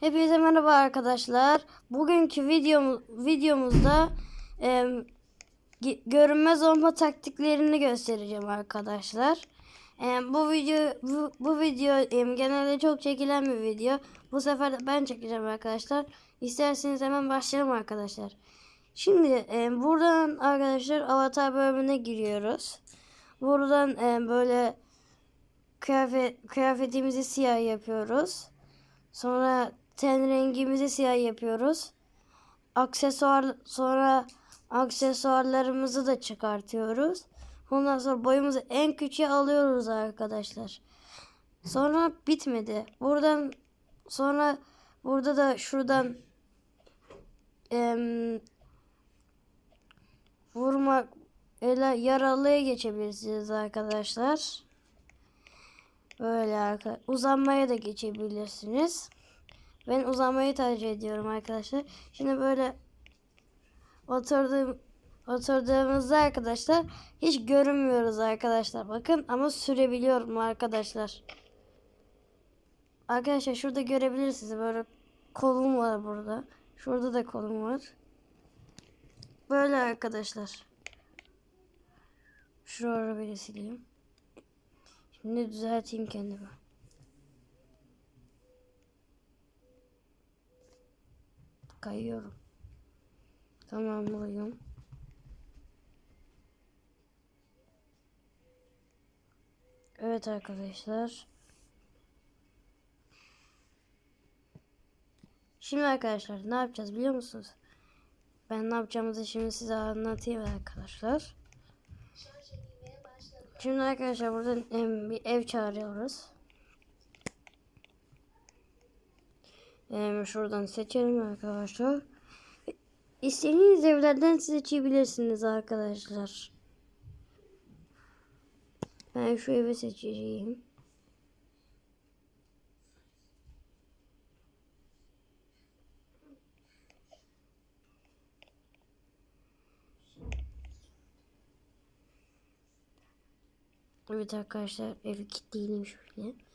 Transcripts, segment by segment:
Hepinize merhaba arkadaşlar. Bugünkü videomu, videomuzda e, görünmez olma taktiklerini göstereceğim arkadaşlar. E, bu video bu, bu video e, genelde çok çekilen bir video. Bu sefer de ben çekeceğim arkadaşlar. İsterseniz hemen başlayalım arkadaşlar. Şimdi e, buradan arkadaşlar avatar bölümüne giriyoruz. Buradan e, böyle kıyafet kıyafetimizi siyah yapıyoruz. Sonra ten rengimizi siyah yapıyoruz. Aksesuar sonra aksesuarlarımızı da çıkartıyoruz. Ondan sonra boyumuzu en küçüğe alıyoruz arkadaşlar. Sonra bitmedi. Buradan sonra burada da şuradan em, vurmak ele yaralıya geçebilirsiniz arkadaşlar. Böyle arka uzanmaya da geçebilirsiniz. Ben uzanmayı tercih ediyorum arkadaşlar. Şimdi böyle oturduğum oturduğumuzda arkadaşlar hiç görünmüyoruz arkadaşlar. Bakın ama sürebiliyorum arkadaşlar. Arkadaşlar şurada görebilirsiniz böyle kolum var burada. Şurada da kolum var. Böyle arkadaşlar. Şuraya bir sileyim. Şimdi düzelteyim kendimi. Kayıyorum. Tamamlıyorum. Evet arkadaşlar. Şimdi arkadaşlar ne yapacağız biliyor musunuz? Ben ne yapacağımızı şimdi size anlatayım arkadaşlar. Şimdi arkadaşlar buradan bir ev çağırıyoruz. Em, şuradan seçelim arkadaşlar. İstediğiniz evlerden seçebilirsiniz arkadaşlar. Ben şu evi seçeceğim. Evet arkadaşlar evi kilitleyeyim şöyle.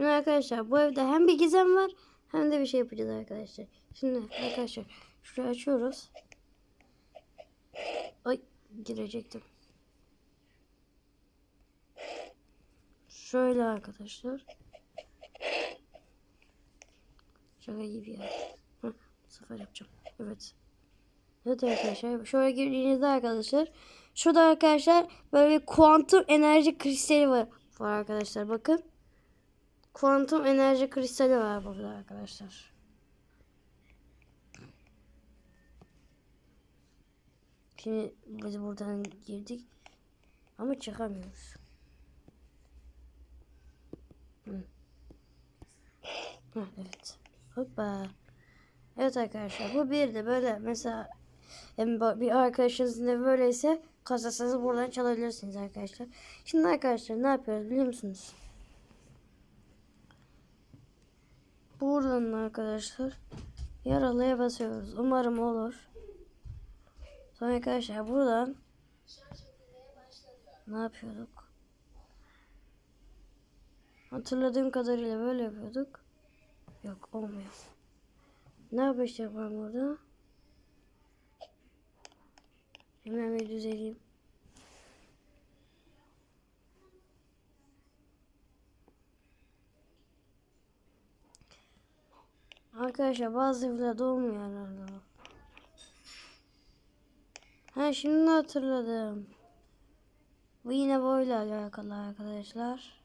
Şimdi arkadaşlar bu evde hem bir gizem var hem de bir şey yapacağız arkadaşlar. Şimdi arkadaşlar şurayı açıyoruz. Ay girecektim. Şöyle arkadaşlar. Şaka gibi ya. Bu sefer yapacağım. Evet. Evet arkadaşlar şöyle girdiğinizde arkadaşlar şurada arkadaşlar böyle bir kuantum enerji kristali var, var arkadaşlar bakın. Kuantum enerji kristali var burada arkadaşlar. Şimdi biz buradan girdik ama çıkamıyoruz. Hı. Hı, evet. Hoppa. Evet arkadaşlar bu bir de böyle mesela hem bir arkadaşınızın evi böyleyse kasasınızı buradan çalabilirsiniz arkadaşlar. Şimdi arkadaşlar ne yapıyoruz biliyor musunuz? Buradan arkadaşlar yaralıya basıyoruz. Umarım olur. Sonra arkadaşlar buradan ne yapıyorduk? Hatırladığım kadarıyla böyle yapıyorduk. Yok olmuyor. Ne yapacağım ben burada? Hemen bir düzeleyim. Arkadaşlar bazı evlerde olmuyor herhalde. Ha şimdi hatırladım. Bu yine böyle alakalı arkadaşlar.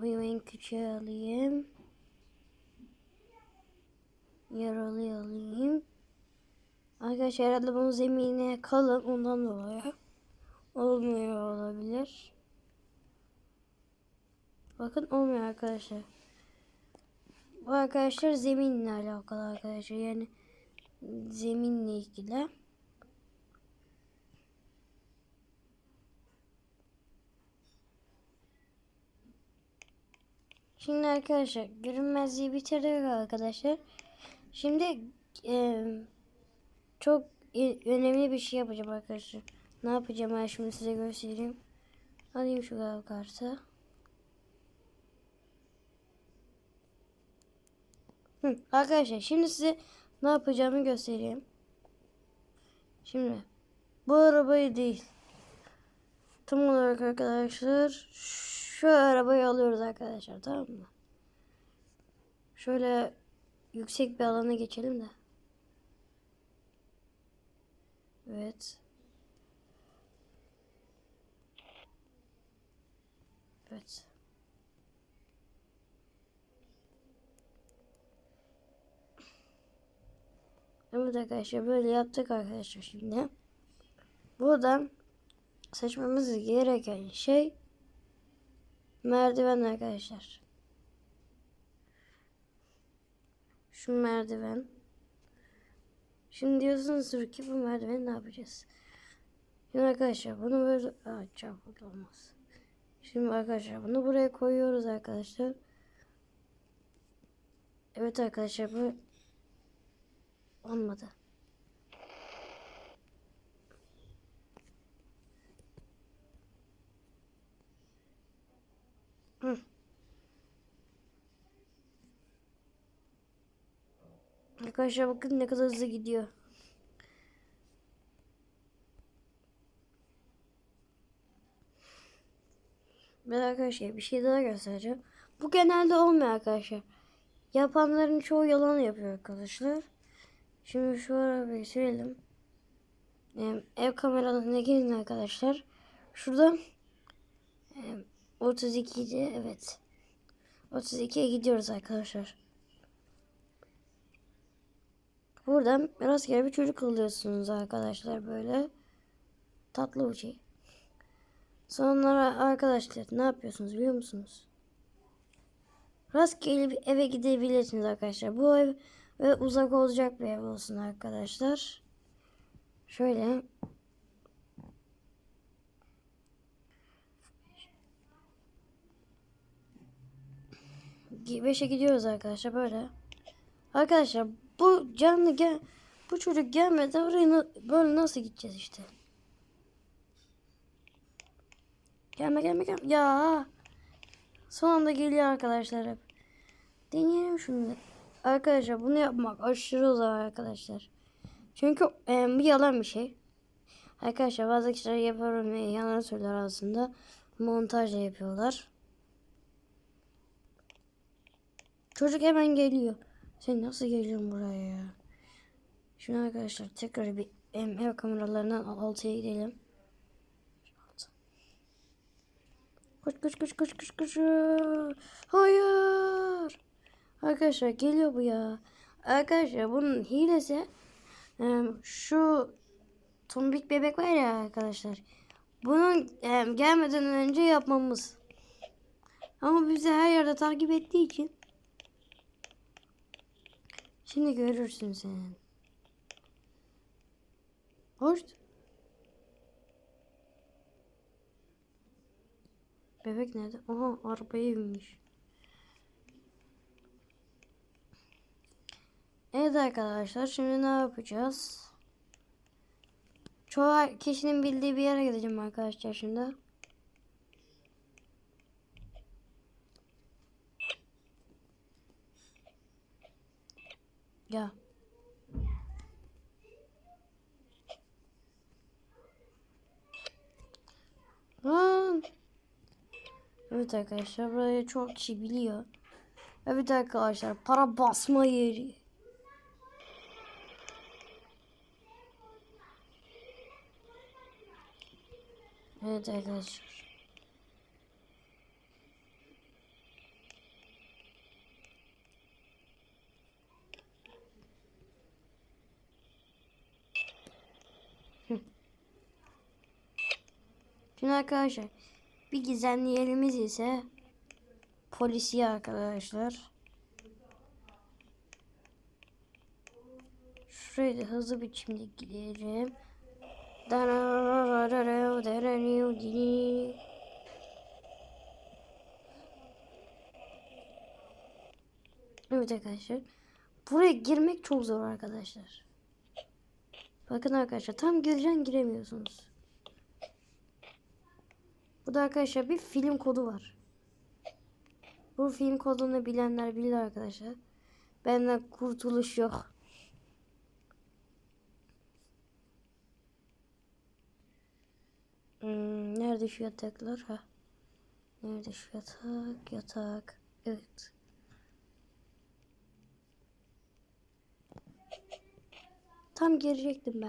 Bu en küçüğe alayım. Yaralı alayım. Arkadaşlar herhalde bunun zemine kalın ondan dolayı olmuyor olabilir. Bakın olmuyor arkadaşlar. Bu arkadaşlar zeminle alakalı arkadaşlar. Yani zeminle ilgili. Şimdi arkadaşlar görünmezliği bitirdik arkadaşlar. Şimdi e, çok önemli bir şey yapacağım arkadaşlar. Ne yapacağım ben şimdi size göstereyim. Alayım şu kartı. Hı, arkadaşlar şimdi size ne yapacağımı göstereyim. Şimdi bu arabayı değil. Tam olarak arkadaşlar şu arabayı alıyoruz arkadaşlar tamam mı? Şöyle yüksek bir alana geçelim de. Evet. Evet. Evet arkadaşlar böyle yaptık arkadaşlar şimdi. Buradan seçmemiz gereken şey merdiven arkadaşlar. Şu merdiven. Şimdi diyorsunuz ki bu merdiveni ne yapacağız? Şimdi arkadaşlar bunu böyle Aa, çarpık olmaz. Şimdi arkadaşlar bunu buraya koyuyoruz arkadaşlar. Evet arkadaşlar bu olmadı. Hı. Arkadaşlar bakın ne kadar hızlı gidiyor. Ben arkadaşlar bir şey daha göstereceğim. Bu genelde olmuyor arkadaşlar. Yapanların çoğu yalan yapıyor arkadaşlar. Şimdi şu arabayı sürelim. Ev kameralarına girin arkadaşlar. Şurada e, 32'de evet. 32'ye gidiyoruz arkadaşlar. Buradan rastgele bir çocuk alıyorsunuz arkadaşlar böyle. Tatlı bir şey. Sonra arkadaşlar ne yapıyorsunuz biliyor musunuz? Rastgele bir eve gidebilirsiniz arkadaşlar. Bu ev ve uzak olacak bir ev olsun arkadaşlar. Şöyle. Beşe gidiyoruz arkadaşlar böyle. Arkadaşlar bu canlı gel bu çocuk gelmeden oraya böyle nasıl gideceğiz işte. Gelme gelme gelme. Ya. Son anda geliyor arkadaşlar hep. Deneyelim şunu. Arkadaşlar bunu yapmak aşırı zor arkadaşlar. Çünkü e, bu yalan bir şey. Arkadaşlar bazı kişiler yapar ve yalan söyler aslında. Montajla yapıyorlar. Çocuk hemen geliyor. Sen nasıl geliyorsun buraya ya? Şimdi arkadaşlar tekrar bir ev kameralarından altıya gidelim. Koş koş koş koş koş koş. Hayır. Arkadaşlar geliyor bu ya. Arkadaşlar bunun hilesi şu tombik bebek var ya arkadaşlar. Bunun gelmeden önce yapmamız. Ama bizi her yerde takip ettiği için Şimdi görürsün sen. Hoş. Bebek nerede? Aha arabaya binmiş. Evet arkadaşlar şimdi ne yapacağız? Çoğu kişinin bildiği bir yere gideceğim arkadaşlar şimdi. Ya. Lan. Evet arkadaşlar burayı çok kişi biliyor. Evet arkadaşlar para basma yeri. Evet arkadaşlar. Şimdi arkadaşlar bir gizemli yerimiz ise polisiye arkadaşlar. Şuraya da hızlı biçimde gidelim. Evet arkadaşlar. Buraya girmek çok zor arkadaşlar. Bakın arkadaşlar tam gireceksin giremiyorsunuz. Burada arkadaşlar bir film kodu var. Bu film kodunu bilenler bilir arkadaşlar. Benden kurtuluş yok. Hmm, nerede şu yataklar? Ha. Nerede şu yatak? Yatak. Evet. Tam girecektim be.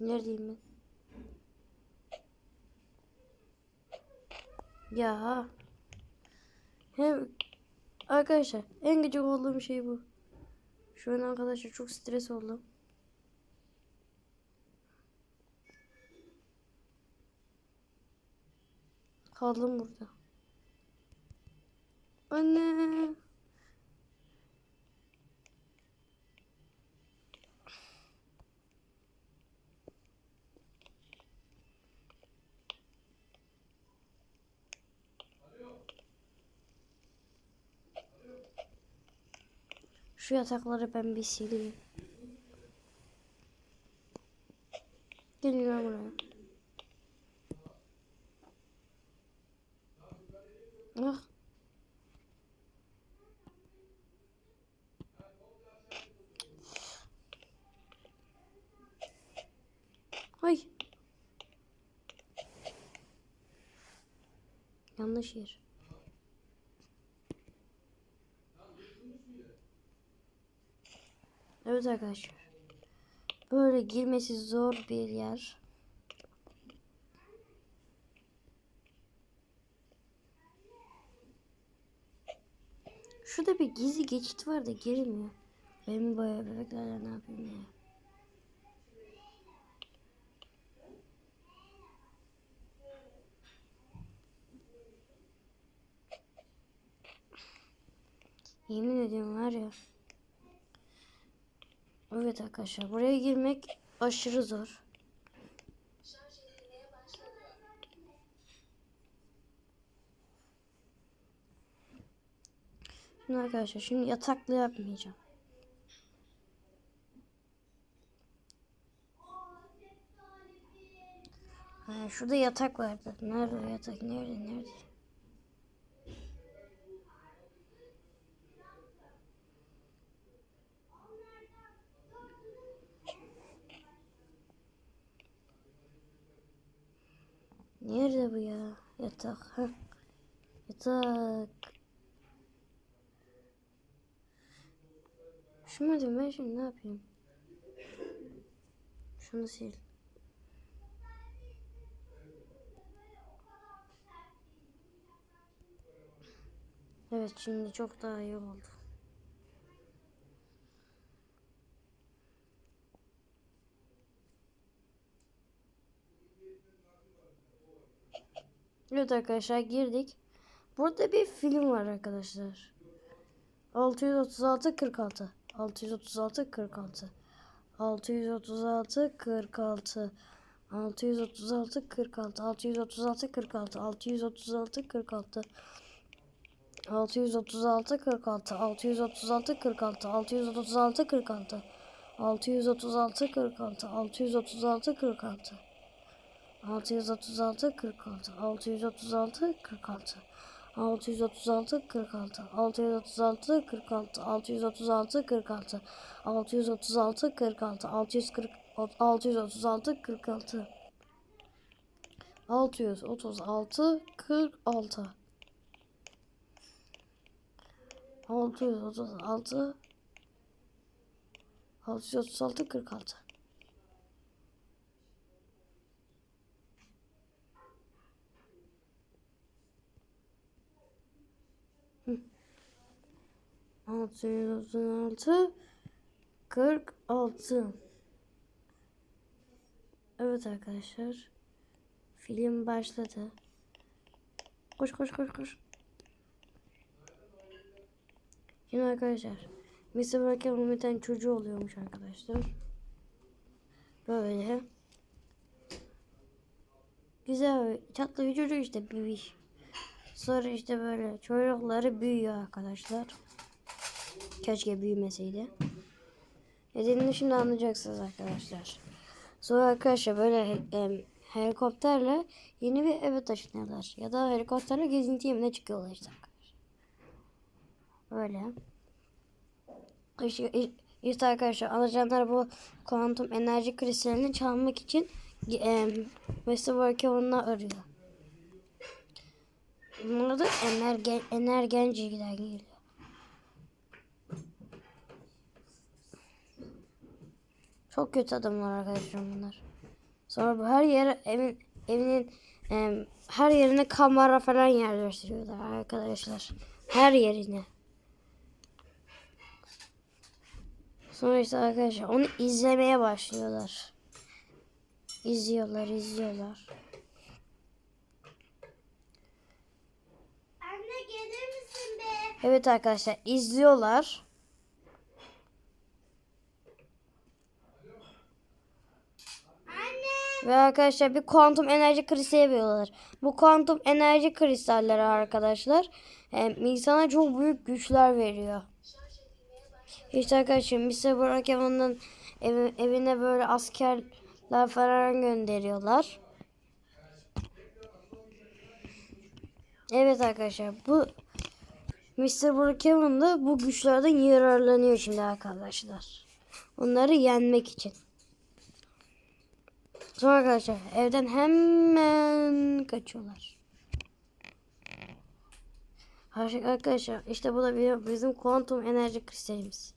Neredeyim ben? Ya. Hem arkadaşlar en gıcık olduğum şey bu. Şu an arkadaşlar çok stres oldum. Kaldım burada. Anne. Şu yatakları ben bir sileyim. Geliyorum buraya. Ah. Ay. Yanlış yer. Evet arkadaşlar. Böyle girmesi zor bir yer. Şurada bir gizli geçit var da girilmiyor. Benim bayağı bebeklerle ne yapayım ya. Yemin ediyorum var ya. Evet arkadaşlar buraya girmek aşırı zor. Şimdi arkadaşlar şimdi yataklı yapmayacağım. Ha, şurada yatak vardı. Nerede yatak? Nerede? Nerede? Nerede bu ya? Yatak. Yatak. Diyorum ben şimdi ne yapayım? Şunu sil. Evet şimdi çok daha iyi oldu. Evet arkadaşlar girdik. Burada bir film var arkadaşlar. 636 46 636 46 636 46 636 46 636 46 636 46 636 46 636 46 636 46 636 46 636 46 636 46 636 46 636 46 636 46 636 46 636 46 640 636 46 636 46 636 636 46 636 46 Evet arkadaşlar film başladı. Koş koş koş koş. Şimdi arkadaşlar Mr. Barker Mehmet'ten çocuğu oluyormuş arkadaşlar. Böyle. Güzel çatlı bir çocuk işte bir Sonra işte böyle çocukları büyüyor arkadaşlar. Keşke büyümeseydi. Nedenini şimdi anlayacaksınız arkadaşlar. Sonra arkadaşlar böyle em, helikopterle yeni bir eve taşınıyorlar. Ya da helikopterle gezinti yemine çıkıyorlar işte arkadaşlar. Böyle. İşte, işte arkadaşlar alacaklar bu kuantum enerji kristalini çalmak için em, Mr. Workout'unu arıyor. Bunlar da energen, energenciler geliyor. Çok kötü adamlar arkadaşlar bunlar. Sonra bu her yere evin evinin em, her yerine kamera falan yerleştiriyorlar arkadaşlar. Her yerine. Sonra işte arkadaşlar onu izlemeye başlıyorlar. İzliyorlar, izliyorlar. Anne gelir misin be? Evet arkadaşlar izliyorlar. Ve arkadaşlar bir kuantum enerji kristali yapıyorlar. Bu kuantum enerji kristalleri arkadaşlar e, insana çok büyük güçler veriyor. İşte arkadaşlar Mr. Brookhaven'ın ev, evine böyle askerler falan gönderiyorlar. Evet arkadaşlar bu Mr. Brookhaven da bu güçlerden yararlanıyor şimdi arkadaşlar. Onları yenmek için. Sonra arkadaşlar evden hemen kaçıyorlar. Arkadaşlar işte bu da bizim kuantum enerji kristalimiz.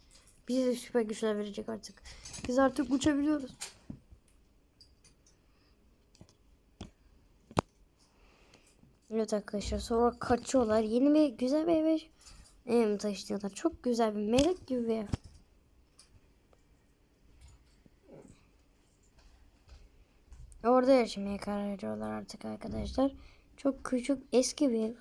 Bize süper güçler verecek artık. Biz artık uçabiliyoruz. Evet arkadaşlar sonra kaçıyorlar. Yeni bir güzel bir eve taşınıyorlar. Çok güzel bir melek gibi bir ev. Orada yaşamaya karar veriyorlar artık arkadaşlar. Çok küçük eski bir ev.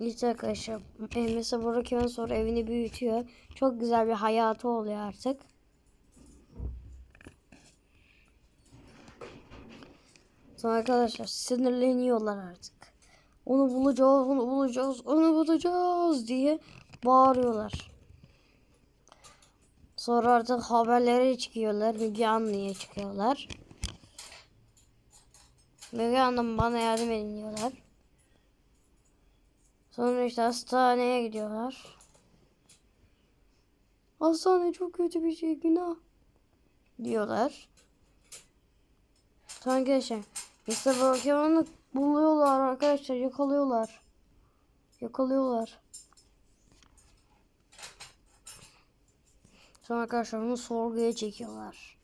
İşte arkadaşlar mesela Burak'ın sonra evini büyütüyor. Çok güzel bir hayatı oluyor artık. Sonra arkadaşlar sinirleniyorlar artık. Onu bulacağız, onu bulacağız, onu bulacağız diye bağırıyorlar. Sonra artık haberlere çıkıyorlar. Müge Anlı'ya çıkıyorlar. Müge Anlı bana yardım edin diyorlar. Sonra işte hastaneye gidiyorlar. Hastane çok kötü bir şey günah diyorlar. Sonra arkadaşlar Mr. Brokeman'ı buluyorlar arkadaşlar yakalıyorlar. Yakalıyorlar. Sonra arkadaşlar sorguya çekiyorlar.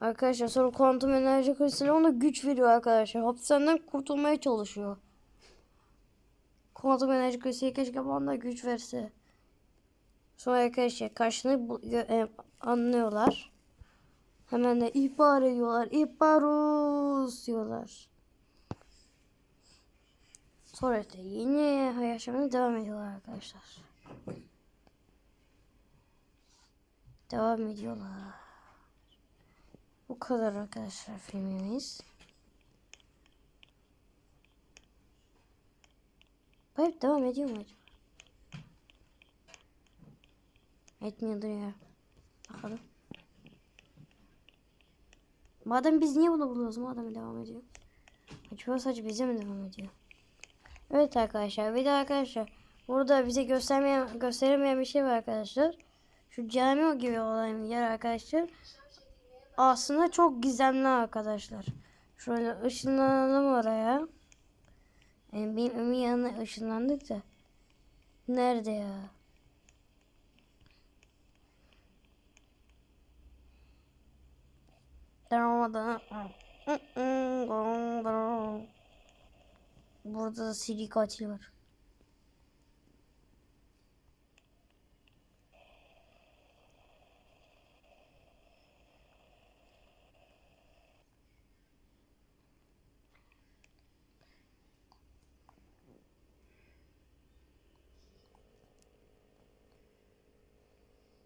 Arkadaşlar sonra kuantum enerji kristali ona güç veriyor arkadaşlar. Hapishaneden kurtulmaya çalışıyor. Kuantum enerji kristali keşke bana güç verse. Sonra arkadaşlar karşını e, anlıyorlar. Hemen de ihbar ediyorlar. İhbarus diyorlar. Da yeni yaşamına devam ediyorlar arkadaşlar. Devam ediyorlar. Bu kadar arkadaşlar filmimiz. Hayır devam ediyor mu acaba? Etmiyordur ya. Bakalım. Madem biz niye bunu buluyoruz? Madem devam ediyor. Acaba sadece bize mi devam ediyor? Evet arkadaşlar. Bir de arkadaşlar. Burada bize göstermeyen, gösteremeyen bir şey var arkadaşlar. Şu cami gibi olan yer arkadaşlar. Aslında çok gizemli arkadaşlar. Şöyle ışınlanalım oraya. Yani bir bir yanına ışınlandık da. Nerede ya? Burada da seri katil var.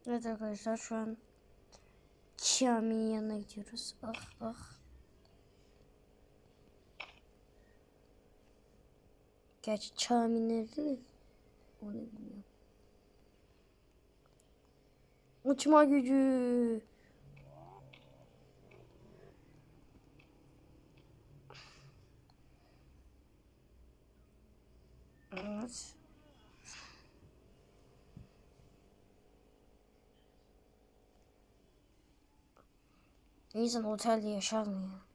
Evet arkadaşlar şu an Xiaomi'nin yanına gidiyoruz. Ah ah. Gerçi Xiaomi nerede de onu bilmiyorum. Uçma gücü. Evet. İnsan otelde yaşar mı ya?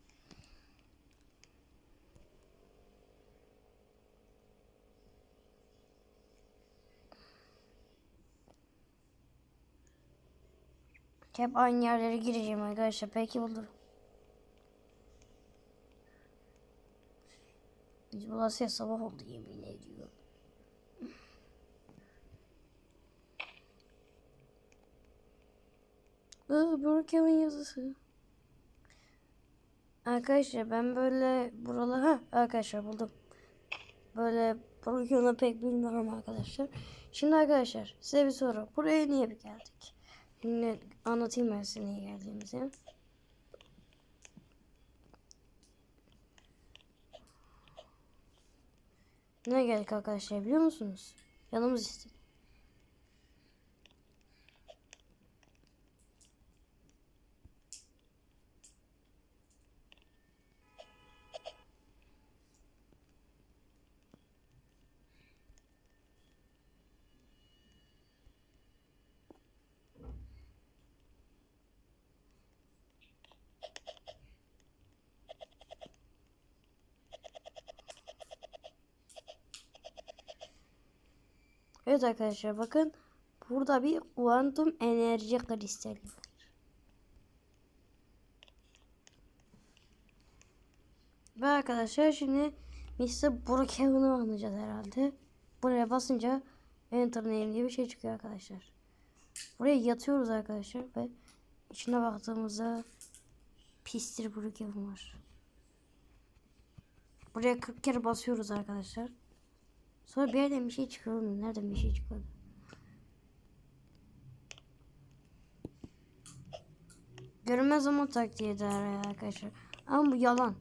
Hep aynı yerlere gireceğim arkadaşlar. Belki bulurum. Biz bulasıya sabah oldu yemin ediyorum. Iı, Brookhaven yazısı. Arkadaşlar ben böyle buralar ha arkadaşlar buldum. Böyle Brookhaven'ı pek bilmiyorum arkadaşlar. Şimdi arkadaşlar size bir soru. Buraya niye bir geldik? Şimdi anlatayım ben size niye geldiğimizi. Ne geldik arkadaşlar biliyor musunuz? Yanımız istedi. Evet arkadaşlar bakın burada bir kuantum enerji kristali var. Ve arkadaşlar şimdi Mr. Brookhaven'ı anlayacağız herhalde. Buraya basınca Enter name diye bir şey çıkıyor arkadaşlar. Buraya yatıyoruz arkadaşlar ve içine baktığımızda pistir Brookhaven var. Buraya 40 kere basıyoruz arkadaşlar. Sonra bir yerden bir şey çıkıyor. mu? Nereden bir şey çıkıyor? Görünmez ama taktiği de arkadaşlar. Ama bu yalan.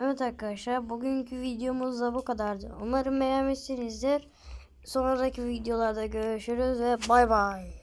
Evet arkadaşlar bugünkü videomuz da bu kadardı. Umarım beğenmişsinizdir. Sonraki videolarda görüşürüz ve bay bay.